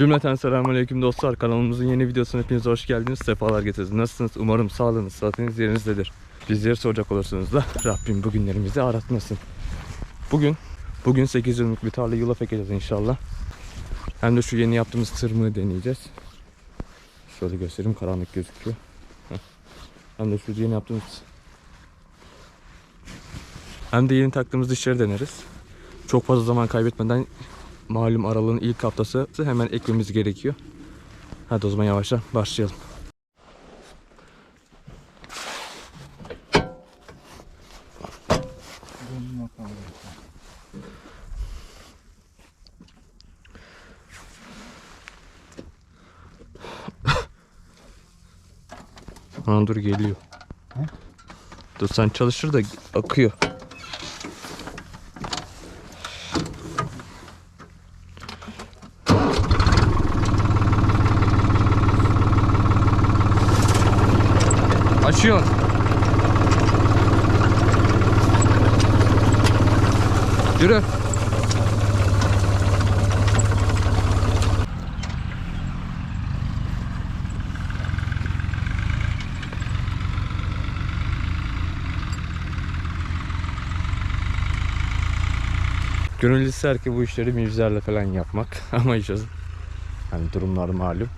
Cümleten selamünaleyküm dostlar. Kanalımızın yeni videosuna hepiniz hoş geldiniz. Sefalar getirdiniz. Nasılsınız? Umarım sağlığınız, sıhhatiniz yerinizdedir. Bizleri soracak olursunuz da Rabbim bugünlerimizi aratmasın. Bugün bugün 8 yıllık bir tarla yulaf ekeceğiz inşallah. Hem de şu yeni yaptığımız tırmığı deneyeceğiz. Şöyle göstereyim karanlık gözüküyor. Hem de şu yeni yaptığımız hem de yeni taktığımız dişleri deneriz. Çok fazla zaman kaybetmeden malum aralığın ilk haftası hemen ekmemiz gerekiyor. Hadi o zaman yavaştan başlayalım. Aa, dur geliyor. Dur sen çalışır da akıyor. Yürü. Gönül ki bu işleri mivzerle falan yapmak ama işte hani durumlar malum.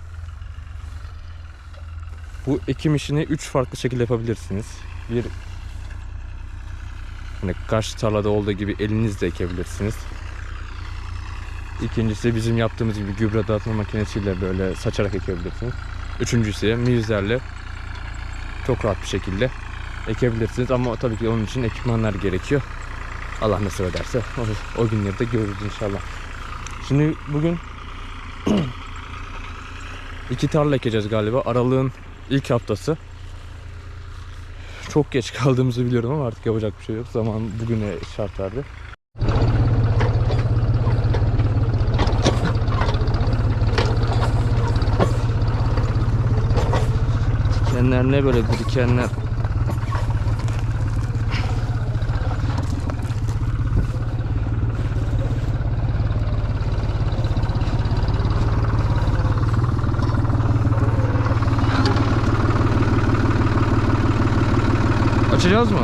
Bu ekim işini 3 farklı şekilde yapabilirsiniz. Bir hani karşı tarlada olduğu gibi elinizle ekebilirsiniz. İkincisi bizim yaptığımız gibi gübre dağıtma makinesiyle böyle saçarak ekebilirsiniz. Üçüncüsü mizlerle çok rahat bir şekilde ekebilirsiniz ama tabii ki onun için ekipmanlar gerekiyor. Allah nasip ederse o, o günleri de görürüz inşallah. Şimdi bugün iki tarla ekeceğiz galiba. Aralığın ilk haftası. Çok geç kaldığımızı biliyorum ama artık yapacak bir şey yok. Zaman bugüne şart verdi. Dikenler ne böyle dikenler? Açacağız mı?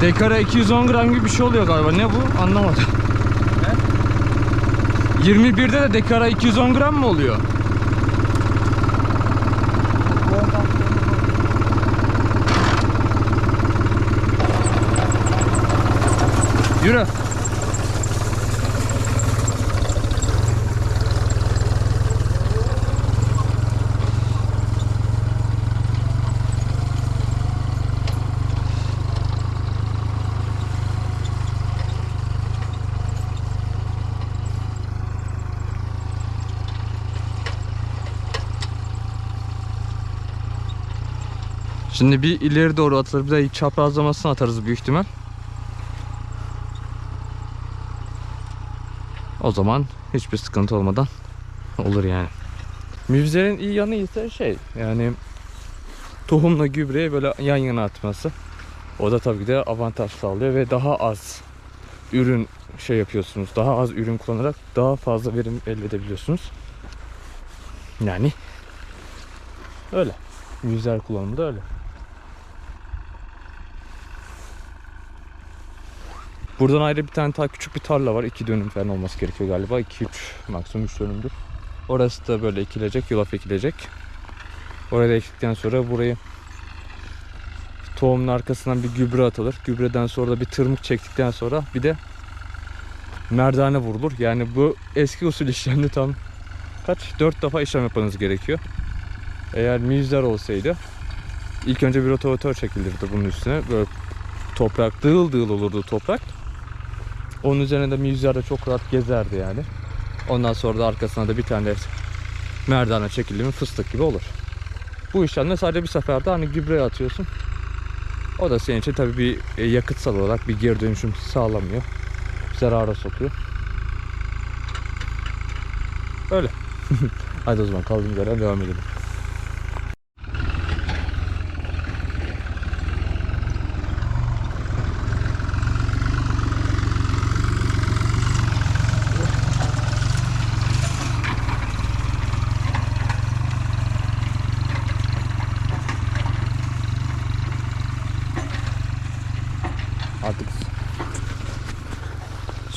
Dekara 210 gram gibi bir şey oluyor galiba. Ne bu? Anlamadım. 21'de de dekara 210 gram mı oluyor? Yürü. Şimdi bir ileri doğru atılır bir de çaprazlamasını atarız büyük ihtimal. O zaman hiçbir sıkıntı olmadan olur yani. Müfzerin iyi yanı ise şey yani tohumla gübreyi böyle yan yana atması. O da tabii ki de avantaj sağlıyor ve daha az ürün şey yapıyorsunuz. Daha az ürün kullanarak daha fazla verim elde edebiliyorsunuz. Yani öyle. Müfzer kullanımı da öyle. Buradan ayrı bir tane daha küçük bir tarla var. 2 dönüm falan olması gerekiyor galiba. 2-3 maksimum 3 dönümdür. Orası da böyle ekilecek, yulaf ekilecek. Oraya da ektikten sonra burayı tohumun arkasından bir gübre atılır. Gübreden sonra da bir tırmık çektikten sonra bir de merdane vurulur. Yani bu eski usul işlemde tam kaç? 4 defa işlem yapmanız gerekiyor. Eğer mizler olsaydı ilk önce bir rotavatör çekilirdi bunun üstüne. Böyle toprak dığıl dığıl olurdu toprak. Onun üzerine de müzler de çok rahat gezerdi yani. Ondan sonra da arkasına da bir tane merdane çekildi mi fıstık gibi olur. Bu işlemde sadece bir seferde hani gübre atıyorsun. O da senin için tabii bir e, yakıtsal olarak bir geri dönüşüm sağlamıyor. zarara sokuyor. Öyle. Hadi o zaman kaldığımız yerden devam edelim. Artık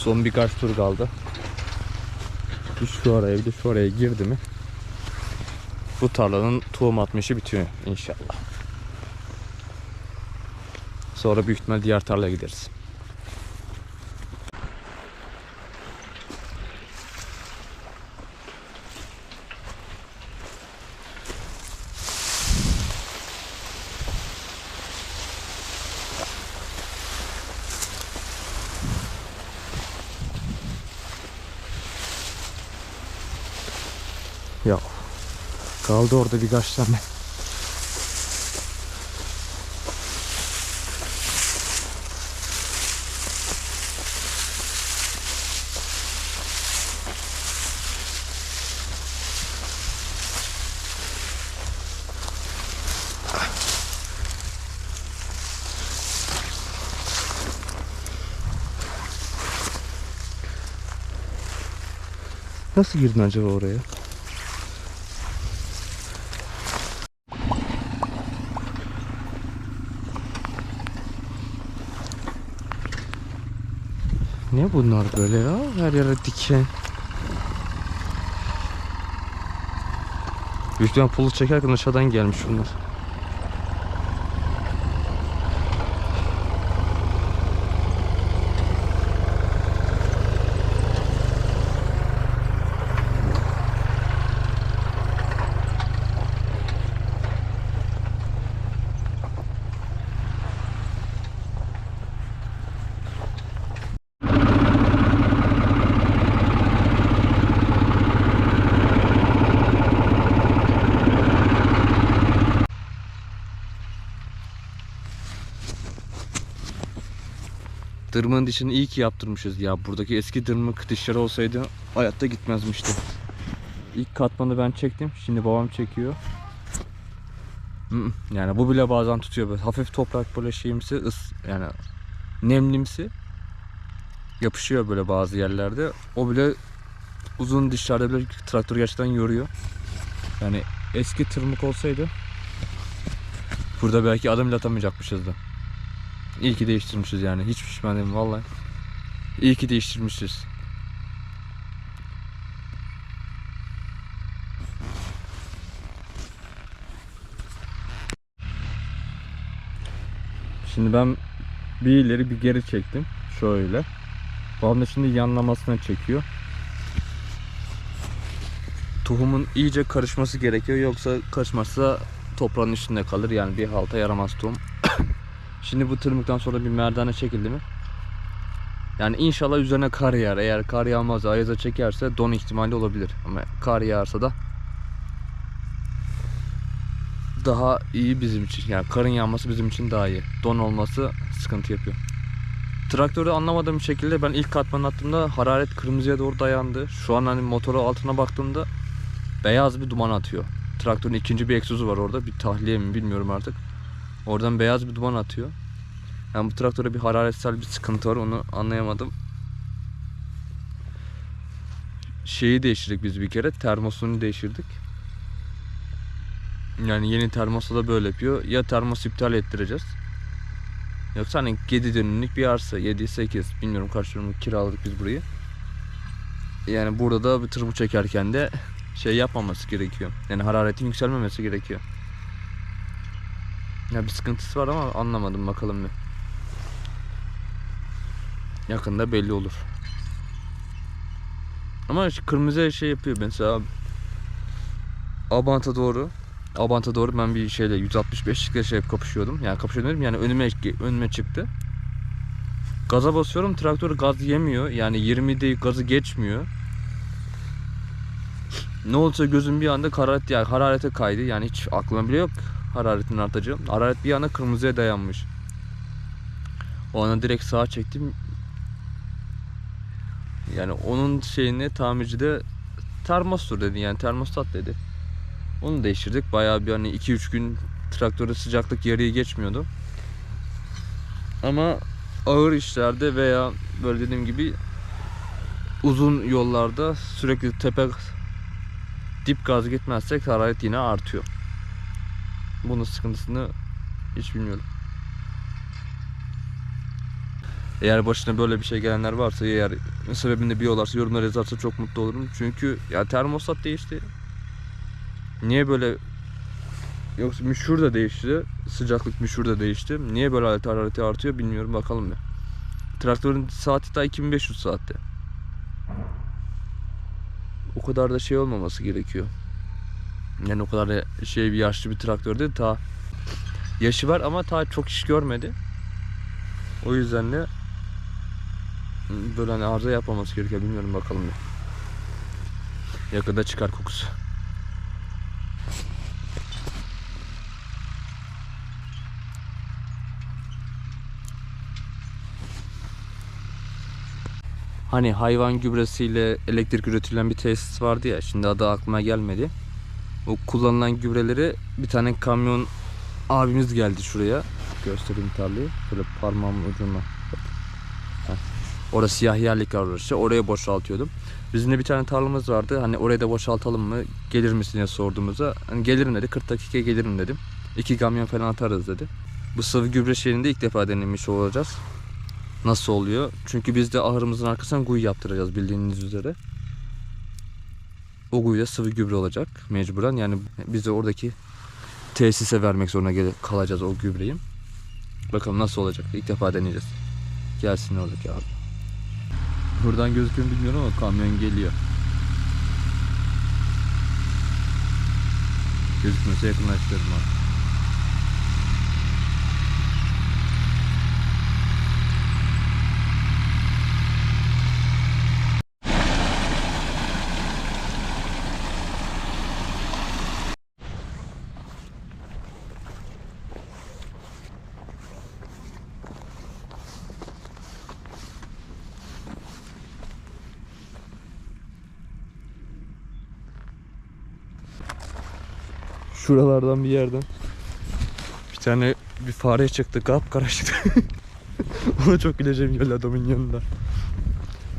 son birkaç tur kaldı. Şu araya bir de şu araya girdi mi bu tarlanın tohum atma işi bitiyor inşallah. Sonra büyük ihtimal diğer tarlaya gideriz. Ya kaldı orada birkaç tane. Nasıl girdin acaba oraya? Ne bunlar böyle ya? Her yere diken. Büyük pulu çekerken aşağıdan gelmiş bunlar. Dırmığın dişini iyi ki yaptırmışız ya. Buradaki eski dırmık dişleri olsaydı hayatta gitmezmişti. İlk katmanı ben çektim. Şimdi babam çekiyor. Yani bu bile bazen tutuyor böyle. Hafif toprak böyle şeyimsi, ıs yani nemlimsi yapışıyor böyle bazı yerlerde. O bile uzun dişlerde bile traktör gerçekten yoruyor. Yani eski tırmık olsaydı burada belki adım bile atamayacakmışız da. İyi ki değiştirmişiz yani. Hiç pişman değilim vallahi. İyi ki değiştirmişiz. Şimdi ben bir ileri bir geri çektim. Şöyle. Babam şimdi yanlamasına çekiyor. Tohumun iyice karışması gerekiyor. Yoksa karışmazsa toprağın üstünde kalır. Yani bir halta yaramaz tohum. Şimdi bu tırmıktan sonra bir merdane çekildi mi? Yani inşallah üzerine kar yağar. Eğer kar yağmaz ayaza çekerse don ihtimali olabilir. Ama kar yağarsa da daha iyi bizim için. Yani karın yağması bizim için daha iyi. Don olması sıkıntı yapıyor. Traktörü anlamadığım şekilde ben ilk katmanı attığımda hararet kırmızıya doğru dayandı. Şu an hani motoru altına baktığımda beyaz bir duman atıyor. Traktörün ikinci bir egzozu var orada. Bir tahliye mi bilmiyorum artık. Oradan beyaz bir duman atıyor. Yani bu traktöre bir hararetsel bir sıkıntı var onu anlayamadım. Şeyi değiştirdik biz bir kere. Termosunu değiştirdik. Yani yeni termosu da böyle yapıyor. Ya termos iptal ettireceğiz. Yoksa hani 7 dönümlük bir arsa. 7-8 bilmiyorum kaç dönümlük kiraladık biz burayı. Yani burada da bir tırmı çekerken de şey yapmaması gerekiyor. Yani hararetin yükselmemesi gerekiyor. Ya bir sıkıntısı var ama anlamadım bakalım bir. Yakında belli olur. Ama kırmızı şey yapıyor mesela Abant'a doğru Abant'a doğru ben bir şeyle 165'likle şey kapışıyordum. Yani kapışıyordum yani önüme önüme çıktı. Gaza basıyorum traktör gaz yemiyor. Yani 20'de gazı geçmiyor. Ne olsa gözüm bir anda hararet yani hararete kaydı. Yani hiç aklıma bile yok hararetin artacağı. Hararet bir anda kırmızıya dayanmış. O ana direkt sağa çektim. Yani onun şeyini tamirci de termostur dedi yani termostat dedi. Onu değiştirdik. Bayağı bir hani 2-3 gün traktörde sıcaklık yarıyı geçmiyordu. Ama ağır işlerde veya böyle dediğim gibi uzun yollarda sürekli tepe dip gaz gitmezsek hararet yine artıyor. Bunun sıkıntısını hiç bilmiyorum. Eğer başına böyle bir şey gelenler varsa eğer sebebini de biliyorlarsa yorumlara yazarsa çok mutlu olurum. Çünkü ya termostat değişti. Niye böyle yoksa müşhur da değişti. Sıcaklık müşhur da değişti. Niye böyle alet harareti artıyor bilmiyorum bakalım bir. Traktörün saati daha 2500 saatte. O kadar da şey olmaması gerekiyor. Yani o kadar da şey bir yaşlı bir traktör değil. Ta yaşı var ama ta çok iş görmedi. O yüzden de böyle hani arıza yapmaması gerekiyor bilmiyorum bakalım bir. Yakında çıkar kokusu. Hani hayvan gübresiyle elektrik üretilen bir tesis vardı ya şimdi adı aklıma gelmedi. O kullanılan gübreleri bir tane kamyon abimiz geldi şuraya. Göstereyim tarlayı. Böyle parmağımın ucuna. Orası siyah yerlik var orası. Oraya boşaltıyordum. Bizim de bir tane tarlamız vardı. Hani oraya da boşaltalım mı? Gelir misin diye sorduğumuzda. Hani gelirim dedi. 40 dakikaya gelirim dedim. İki kamyon falan atarız dedi. Bu sıvı gübre şeyini ilk defa denemiş olacağız. Nasıl oluyor? Çünkü biz de ahırımızın arkasına guy yaptıracağız bildiğiniz üzere. O guy da sıvı gübre olacak mecburen. Yani biz de oradaki tesise vermek zorunda kalacağız o gübreyi. Bakalım nasıl olacak. İlk defa deneyeceğiz. Gelsin oradaki abi. Buradan gözüküyor bilmiyorum ama kamyon geliyor. Gözükmüyorsa yakınlaştırdım Şuralardan bir yerden bir tane bir fare çıktı kapkara çıktı. Ona çok güleceğim geldi adamın yanında.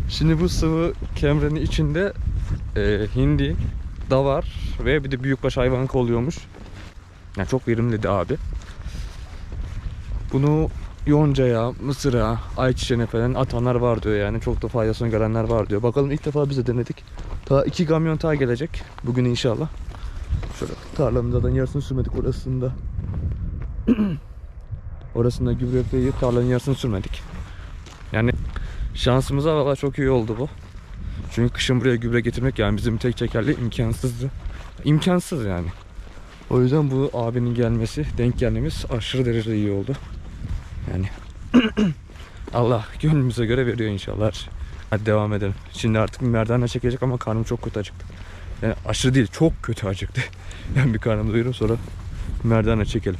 Şimdi bu sıvı kemrenin içinde e, hindi, davar ve bir de büyükbaş hayvan oluyormuş. Yani çok verimli de abi. Bunu yoncaya, mısıra, ayçiçeğine falan atanlar var diyor yani. Çok da faydasını görenler var diyor. Bakalım ilk defa biz de denedik. Ta iki kamyon daha gelecek. Bugün inşallah. Şöyle tarlamızdan yarısını sürmedik orasında. orasında gübre yükleyip tarlanın yarısını sürmedik. Yani şansımıza valla çok iyi oldu bu. Çünkü kışın buraya gübre getirmek yani bizim tek çekerli imkansızdı. İmkansız yani. O yüzden bu abinin gelmesi, denk gelmemiz aşırı derecede iyi oldu. Yani Allah gönlümüze göre veriyor inşallah. Hadi devam edelim. Şimdi artık merdane çekecek ama karnım çok kötü acıktı. Yani aşırı değil çok kötü acıktı. Ben bir karnımı doyurayım sonra merdane çekelim.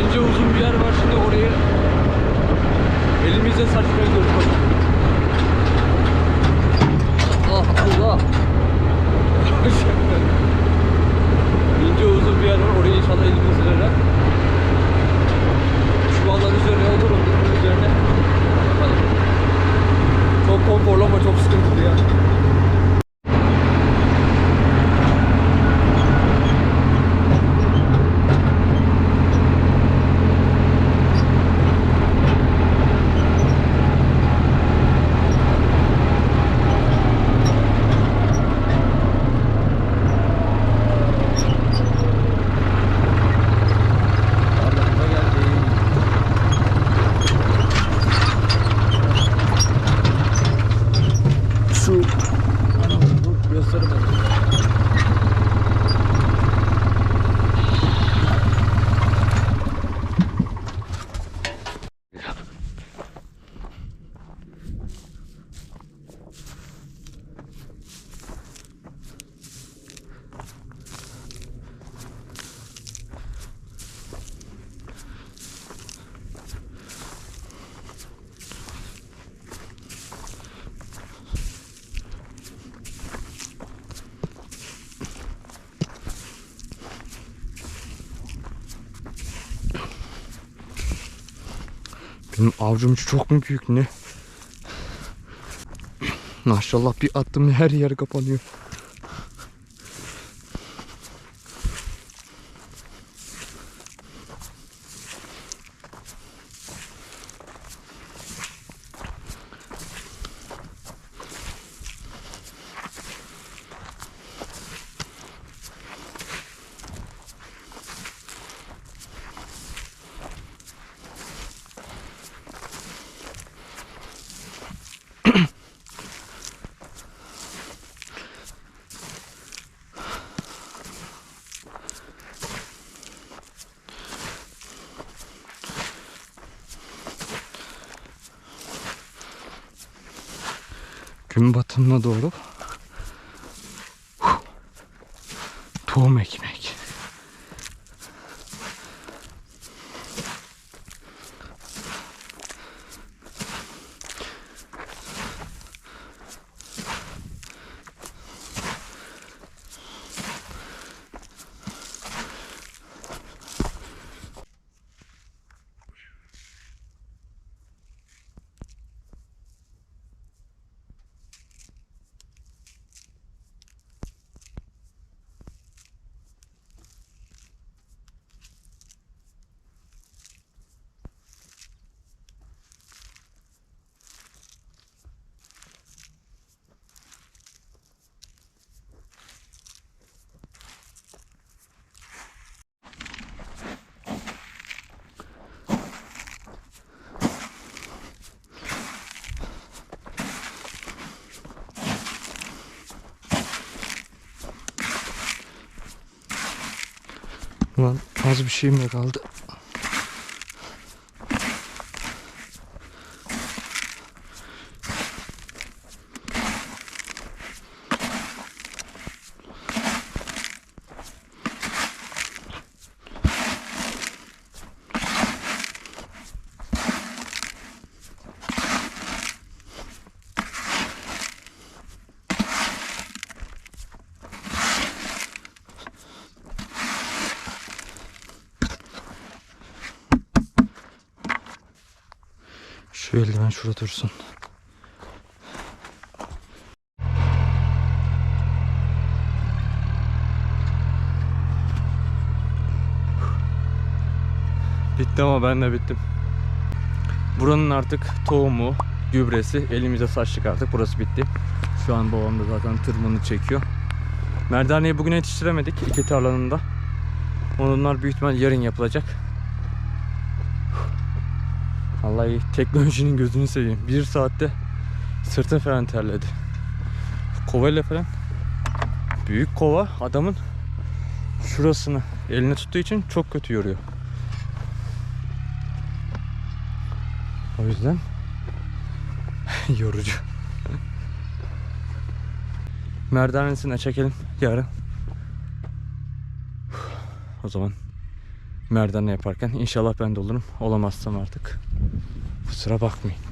İnce uzun bir yer var şimdi orayı elimizle saçmaya gidiyoruz. Ah Allah. İnce uzun bir yer var orayı inşallah elimizle Çuvallar üzerine olur onun üzerine. Bakalım. Benim avcum çok mu büyük ne? Maşallah bir attım her yer kapanıyor. Gün batımına doğru tohum ekmek. Ulan az bir şeyim de kaldı. Şu eldiven şurada dursun. Bitti ama ben de bittim. Buranın artık tohumu, gübresi elimize saçtık artık. Burası bitti. Şu an babam da zaten tırmanı çekiyor. Merdaneyi bugün yetiştiremedik iki tarlanın da. Onlar büyük ihtimal yarın yapılacak. Vallahi teknolojinin gözünü seveyim. Bir saatte sırtım falan terledi. Kovayla falan büyük kova adamın şurasını eline tuttuğu için çok kötü yoruyor. O yüzden yorucu. Merdanesine çekelim yarın. O zaman merdane yaparken inşallah ben de olurum. Olamazsam artık kusura bakmayın.